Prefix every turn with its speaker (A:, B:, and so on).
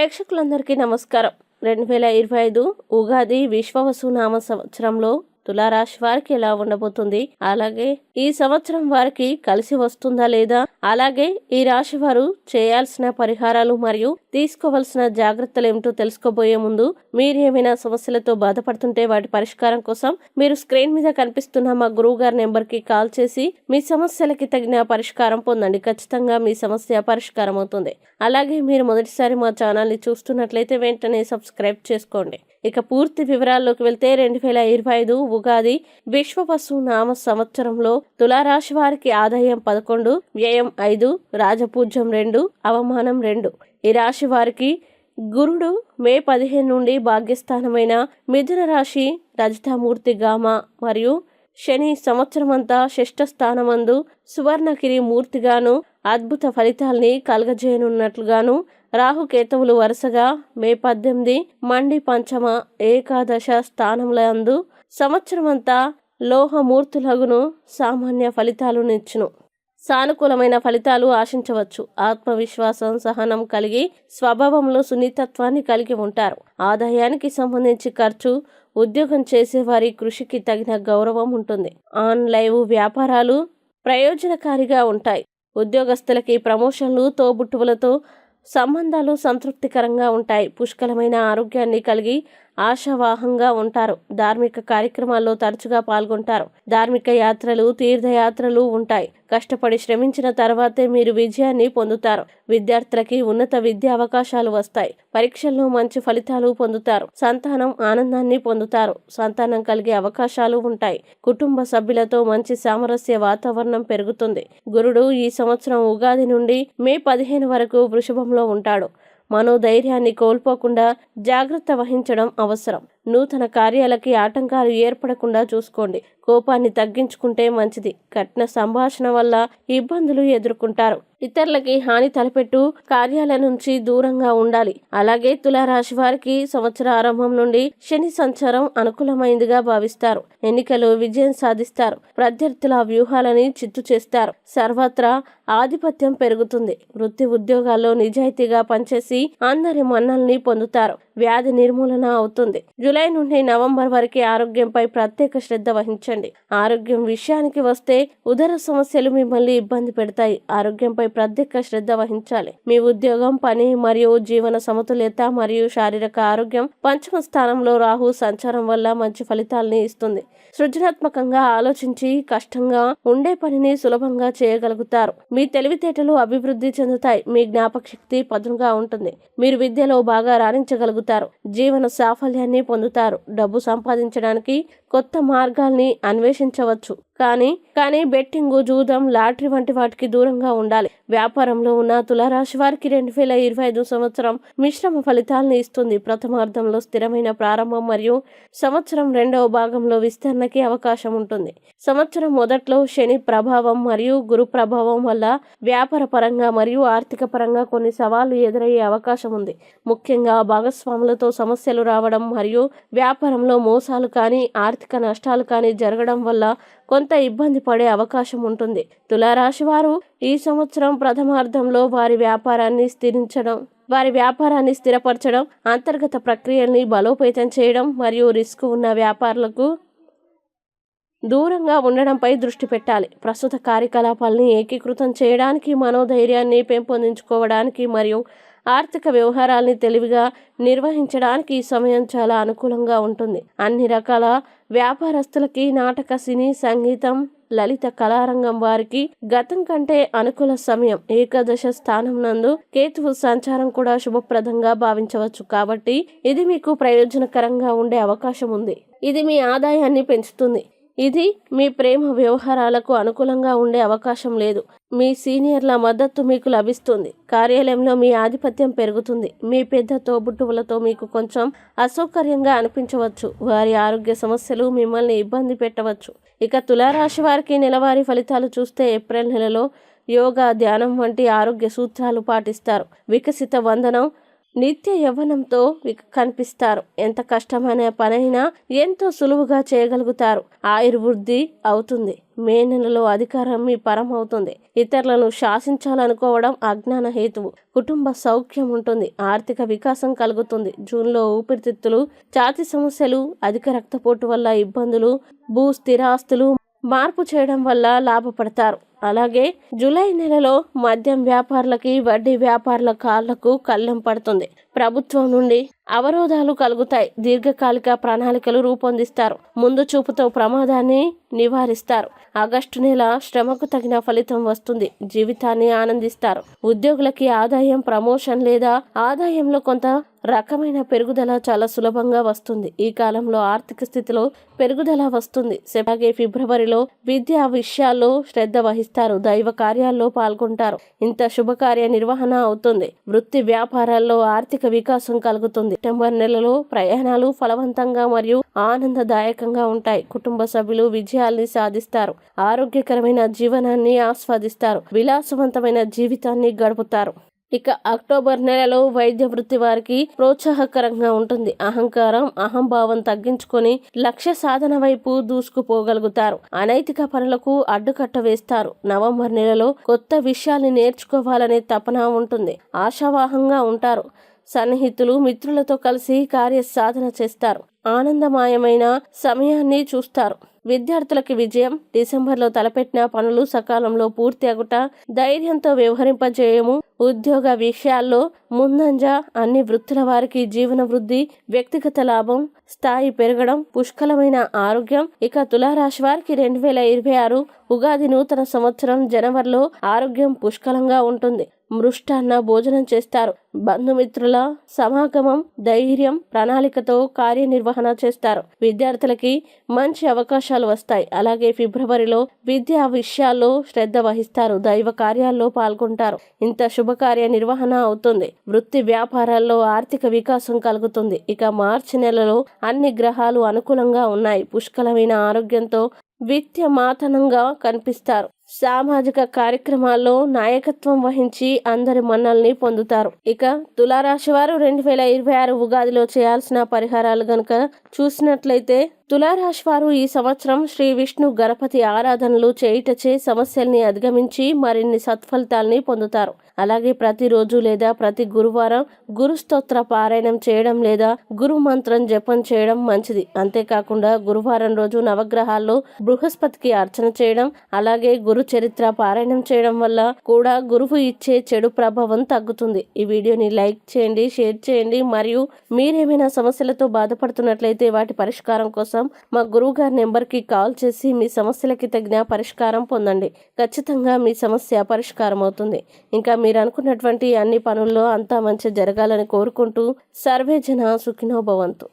A: ప్రేక్షకులందరికీ నమస్కారం. రెండు వేల ఇరవై ఐదు ఉగాది విశ్వవసు నామ సంవత్సరంలో తులారాశి వారికి ఎలా ఉండబోతుంది? అలాగే ఈ సంవత్సరం వారికి కలిసి వస్తుందా లేదా? అలాగే ఈ రాశి వారు చేయాల్సిన పరిహారాలు మరియు తీసుకోవాల్సిన జాగ్రత్తలు ఏమిటో తెలుసుకోబోయే ముందు మీరు ఏమైనా సమస్యలతో బాధపడుతుంటే వాటి పరిష్కారం కోసం మీరు స్క్రీన్ మీద కనిపిస్తున్న మా గురువు గారి నెంబర్కి కాల్ చేసి మీ సమస్యలకి తగిన పరిష్కారం పొందండి. ఖచ్చితంగా మీ సమస్య పరిష్కారం అవుతుంది. అలాగే మీరు మొదటిసారి మా ఛానల్ని చూస్తున్నట్లయితే వెంటనే సబ్స్క్రైబ్ చేసుకోండి. ఇక పూర్తి వివరాల్లోకి వెళ్తే రెండు వేల ఇరవై ఐదు ఉగాది విశ్వవసు నామ సంవత్సరంలో తులారాశి వారికి ఆదాయం పదకొండు వ్యయం ఐదు రాజపూజ్యం రెండు అవమానం రెండు. ఈ రాశి వారికి గురుడు మే పదిహేను నుండి భాగ్యస్థానమైన మిథున రాశి రజతామూర్తి గామ మరియు శని సంవత్సరమంతా షష్ఠ స్థానమందు సువర్ణగిరి మూర్తిగాను అద్భుత ఫలితాల్ని కలగజేయనున్నట్లుగాను రాహుకేతువులు వరుసగా మే పద్దెనిమిది మండి పంచమ ఏకాదశ స్థానములందు సంవత్సరమంతా లోహమూర్తులగును సామాన్య ఫలితాలు నిచ్చును సానుకూలమైన ఫలితాలు ఆశించవచ్చు. ఆత్మవిశ్వాసం సహనం కలిగి స్వభావంలో సున్నితత్వాన్ని కలిగి ఉంటారు. ఆదాయానికి సంబంధించి ఖర్చు ఉద్యోగం చేసేవారి కృషికి తగిన గౌరవం ఉంటుంది. ఆన్ లైవ్ వ్యాపారాలు ప్రయోజనకారిగా ఉంటాయి. ఉద్యోగస్తులకి ప్రమోషన్లు తోబుట్టువులతో సంబంధాలు సంతృప్తికరంగా ఉంటాయి. పుష్కలమైన ఆరోగ్యాన్ని కలిగి ఆశావాహంగా ఉంటారు. ధార్మిక కార్యక్రమాల్లో తరచుగా పాల్గొంటారు. ధార్మిక యాత్రలు తీర్థయాత్రలు ఉంటాయి. కష్టపడి శ్రమించిన తర్వాతే మీరు విజయాన్ని పొందుతారు. విద్యార్థులకి ఉన్నత విద్యా అవకాశాలు వస్తాయి. పరీక్షల్లో మంచి ఫలితాలు పొందుతారు. సంతానం ఆనందాన్ని పొందుతారు. సంతానం కలిగే అవకాశాలు ఉంటాయి. కుటుంబ సభ్యులతో మంచి సామరస్య వాతావరణం పెరుగుతుంది. గురుడు ఈ సంవత్సరం ఉగాది నుండి మే పదిహేను వరకు వృషభంలో ఉంటాడు. మనోధైర్యాన్ని కోల్పోకుండా జాగ్రత్త వహించడం అవసరం. నూతన కార్యాలకి ఆటంకాలు ఏర్పడకుండా చూసుకోండి. కోపాన్ని తగ్గించుకుంటే మంచిది. కఠిన సంభాషణ వల్ల ఇబ్బందులు ఎదుర్కొంటారు. ఇతరులకి హాని తలపెట్టు కార్యాల నుంచి దూరంగా ఉండాలి. అలాగే తులారాశి వారికి సంవత్సర ఆరంభం నుండి శని సంచారం అనుకూలమైందిగా భావిస్తారు. ఎన్నికలు విజయం సాధిస్తారు. ప్రత్యర్థుల వ్యూహాలని చిత్తు చేస్తారు. సర్వత్రా ఆధిపత్యం పెరుగుతుంది. వృత్తి ఉద్యోగాల్లో నిజాయితీగా పనిచేసి అందరి మన్నల్ని పొందుతారు. వ్యాధి నిర్మూలన అవుతుంది. జూలై నుండి నవంబర్ వరకు ఆరోగ్యంపై ప్రత్యేక శ్రద్ధ వహించండి. ఆరోగ్యం విషయానికి వస్తే ఉదర సమస్యలు మిమ్మల్ని ఇబ్బంది పెడతాయి. ఆరోగ్యంపై ప్రత్యేక శ్రద్ధ వహించాలి. మీ ఉద్యోగం పని మరియు జీవన సమతుల్యత మరియు శారీరక ఆరోగ్యం పంచమ స్థానంలో రాహు సంచారం వల్ల మంచి ఫలితాలని ఇస్తుంది. సృజనాత్మకంగా ఆలోచించి కష్టంగా ఉండే పనిని సులభంగా చేయగలుగుతారు. మీ తెలివితేటలు అభివృద్ధి చెందుతాయి. మీ జ్ఞాపక శక్తి పదునుగా ఉంటుంది. మీరు విద్యలో బాగా రాణించగలుగుతారు. జీవన సాఫల్యాన్ని పొందుతారు. డబ్బు సంపాదించడానికి కొత్త మార్గాల్ని అన్వేషించవచ్చు. కానీ కానీ బెట్టింగ్ జూదం లాటరీ వంటి వాటికి దూరంగా ఉండాలి. వ్యాపారంలో ఉన్న తులారాశి వారికి రెండు వేల ఇరవై ఐదు సంవత్సరం మిశ్రమ ఫలితాలను ఇస్తుంది. ప్రథమార్థంలో స్థిరమైన ప్రారంభం మరియు సంవత్సరం రెండవ భాగంలో విస్తరణకి అవకాశం ఉంటుంది. సంవత్సరం మొదట్లో శని ప్రభావం మరియు గురు ప్రభావం వల్ల వ్యాపార పరంగా మరియు ఆర్థిక పరంగా కొన్ని సవాళ్ళు ఎదురయ్యే అవకాశం ఉంది. ముఖ్యంగా భాగస్వాములతో సమస్యలు రావడం మరియు వ్యాపారంలో మోసాలు కానీ ఆర్థిక నష్టాలు కానీ జరగడం వల్ల కొంత ఇబ్బంది పడే అవకాశం ఉంటుంది. తులారాశి వారు ఈ సంవత్సరం ప్రథమార్థంలో వారి వ్యాపారాన్ని స్థిరించడం వారి వ్యాపారాన్ని స్థిరపరచడం అంతర్గత ప్రక్రియల్ని బలోపేతం చేయడం మరియు రిస్క్ ఉన్న వ్యాపారులకు దూరంగా ఉండడంపై దృష్టి పెట్టాలి. ప్రస్తుత కార్యకలాపాలని ఏకీకృతం చేయడానికి మనోధైర్యాన్ని పెంపొందించుకోవడానికి మరియు ఆర్థిక వ్యవహారాల్ని తెలివిగా నిర్వహించడానికి ఈ సమయం చాలా అనుకూలంగా ఉంటుంది. అన్ని రకాల వ్యాపారస్తులకి నాటక సినీ సంగీతం లలిత కళారంగం వారికి గతం కంటే అనుకూల సమయం. ఏకాదశ స్థానం నందు కేతువు సంచారం కూడా శుభప్రదంగా భావించవచ్చు. కాబట్టి ఇది మీకు ప్రయోజనకరంగా ఉండే అవకాశం ఉంది. ఇది మీ ఆదాయాన్ని పెంచుతుంది. ఇది మీ ప్రేమ వ్యవహారాలకు అనుకూలంగా ఉండే అవకాశం లేదు. మీ సీనియర్ల మద్దతు మీకు లభిస్తుంది. కార్యాలయంలో మీ ఆధిపత్యం పెరుగుతుంది. మీ పెద్ద తోబుట్టువులతో మీకు కొంచెం అసౌకర్యంగా అనిపించవచ్చు. వారి ఆరోగ్య సమస్యలు మిమ్మల్ని ఇబ్బంది పెట్టవచ్చు. ఇక తులారాశి వారికి నెలవారీ ఫలితాలు చూస్తే ఏప్రిల్ నెలలో యోగా ధ్యానం వంటి ఆరోగ్య సూత్రాలు పాటిస్తారు. వికసిత వందనం నిత్య యవ్వనంతో కనిపిస్తారు. ఎంత కష్టమైన పనైనా ఎంతో సులువుగా చేయగలుగుతారు. ఆయుర్వృద్ధి అవుతుంది. మే నెలలో అధికారం మీ పరం అవుతుంది. ఇతరులను శాసించాలనుకోవడం అజ్ఞాన హేతువు. కుటుంబ సౌఖ్యం ఉంటుంది. ఆర్థిక వికాసం కలుగుతుంది. జూన్లో ఊపిరితిత్తులు ఛాతి సమస్యలు అధిక రక్తపోటు వల్ల ఇబ్బందులు భూ స్థిరాస్తులు మార్పు చేయడం వల్ల లాభపడతారు. అలాగే జూలై నెలలో మద్యం వ్యాపారులకి వడ్డీ వ్యాపారుల కాళ్ళకు కళ్ళెం పడుతుంది. ప్రభుత్వం నుండి అవరోధాలు కలుగుతాయి. దీర్ఘకాలిక ప్రణాళికలు రూపొందిస్తారు. ముందు చూపుతో ప్రమాదాన్ని నివారిస్తారు. ఆగస్టు నెల శ్రమకు తగిన ఫలితం వస్తుంది. జీవితాన్ని ఆనందిస్తారు. ఉద్యోగులకి ఆదాయం ప్రమోషన్ లేదా ఆదాయంలో కొంత రకమైన పెరుగుదల చాలా సులభంగా వస్తుంది. ఈ కాలంలో ఆర్థిక స్థితిలో పెరుగుదల వస్తుంది. అలాగే ఫిబ్రవరిలో విద్యా విషయాల్లో శ్రద్ధ వహిస్తారు. దైవ కార్యాల్లో పాల్గొంటారు. ఇంత శుభకార్య నిర్వహణ అవుతుంది. వృత్తి వ్యాపారాల్లో ఆర్థిక వికాసం కలుగుతుంది. సెప్టెంబర్ నెలలో ప్రయాణాలు ఫలవంతంగా మరియు ఆనందదాయకంగా ఉంటాయి. కుటుంబ సభ్యులు విజయాల్ని సాధిస్తారు. ఆరోగ్యకరమైన జీవనాన్ని ఆస్వాదిస్తారు. విలాసవంతమైన జీవితాన్ని గడుపుతారు. ఇక అక్టోబర్ నెలలో వైద్య వృత్తి వారికి ప్రోత్సాహకరంగా ఉంటుంది. అహంకారం అహంభావం తగ్గించుకొని లక్ష్య సాధన వైపు దూసుకుపోగలుగుతారు. అనైతిక పనులకు అడ్డుకట్ట వేస్తారు. నవంబర్ నెలలో కొత్త విషయాల్ని నేర్చుకోవాలనే తపన ఉంటుంది. ఆశావాహంగా ఉంటారు. సన్నిహితులు మిత్రులతో కలిసి కార్య సాధన చేస్తారు. ఆనందమయమైన సమయాన్ని చూస్తారు. విద్యార్థులకి విజయం డిసెంబర్లో తలపెట్టిన పనులు సకాలంలో పూర్తి అగుట ధైర్యంతో వ్యవహరింపజేయము ఉద్యోగ విషయాల్లో ముందంజ అన్ని వృత్తుల వారికి జీవన వృద్ధి వ్యక్తిగత లాభం స్థాయి పెరగడం పుష్కలమైన ఆరోగ్యం. ఇక తులారాశి వారికి రెండు వేల ఇరవై ఆరు ఉగాది నూతన సంవత్సరం జనవరిలో ఆరోగ్యం పుష్కలంగా ఉంటుంది. మృష్టాన్న భోజనం చేస్తారు. బంధుమిత్రుల సమాగమం ధైర్యం ప్రణాళికతో కార్యనిర్వహణ చేస్తారు. విద్యార్థులకి మంచి అవకాశాలు వస్తాయి. అలాగే ఫిబ్రవరిలో విద్యా విషయాల్లో శ్రద్ధ వహిస్తారు. దైవ కార్యాల్లో పాల్గొంటారు. ఇంత శుభకార్య నిర్వహణ అవుతుంది. వృత్తి వ్యాపారాల్లో ఆర్థిక వికాసం కలుగుతుంది. ఇక మార్చి నెలలో అన్ని గ్రహాలు అనుకూలంగా ఉన్నాయి. పుష్కలమైన ఆరోగ్యంతో విత్యమాతనంగా కనిపిస్తారు. సామాజిక కార్యక్రమాల్లో నాయకత్వం వహించి అందరి మన్నల్ని పొందుతారు. ఇక తులారాశి వారు రెండు వేల ఇరవై ఆరు ఉగాదిలో చేయాల్సిన పరిహారాలు గనుక చూసినట్లయితే తులారాశి వారు ఈ సంవత్సరం శ్రీ విష్ణు గణపతి ఆరాధనలు చేయుటచే సమస్యల్ని అధిగమించి మరిన్ని సత్ఫలితాల్ని పొందుతారు. అలాగే ప్రతిరోజు లేదా ప్రతి గురువారం గురుస్తోత్ర పారాయణం చేయడం లేదా గురు మంత్రం జపం చేయడం మంచిది. అంతేకాకుండా గురువారం రోజు నవగ్రహాల్లో బృహస్పతికి అర్చన చేయడం అలాగే గురు గురు చరిత్ర పారాయణం చేయడం వల్ల కూడా గురువు ఇచ్చే చెడు ప్రభావం తగ్గుతుంది. ఈ వీడియోని లైక్ చేయండి షేర్ చేయండి. మరియు మీరేమైనా సమస్యలతో బాధపడుతున్నట్లయితే వాటి పరిష్కారం కోసం మా గురువు గారి నెంబర్కి కాల్ చేసి మీ సమస్యలకి తగిన పరిష్కారం పొందండి. ఖచ్చితంగా మీ సమస్య పరిష్కారం అవుతుంది. ఇంకా మీరు అనుకున్నటువంటి అన్ని పనుల్లో అంతా మంచి జరగాలని కోరుకుంటూ సర్వే జన సుఖినో భవంతు.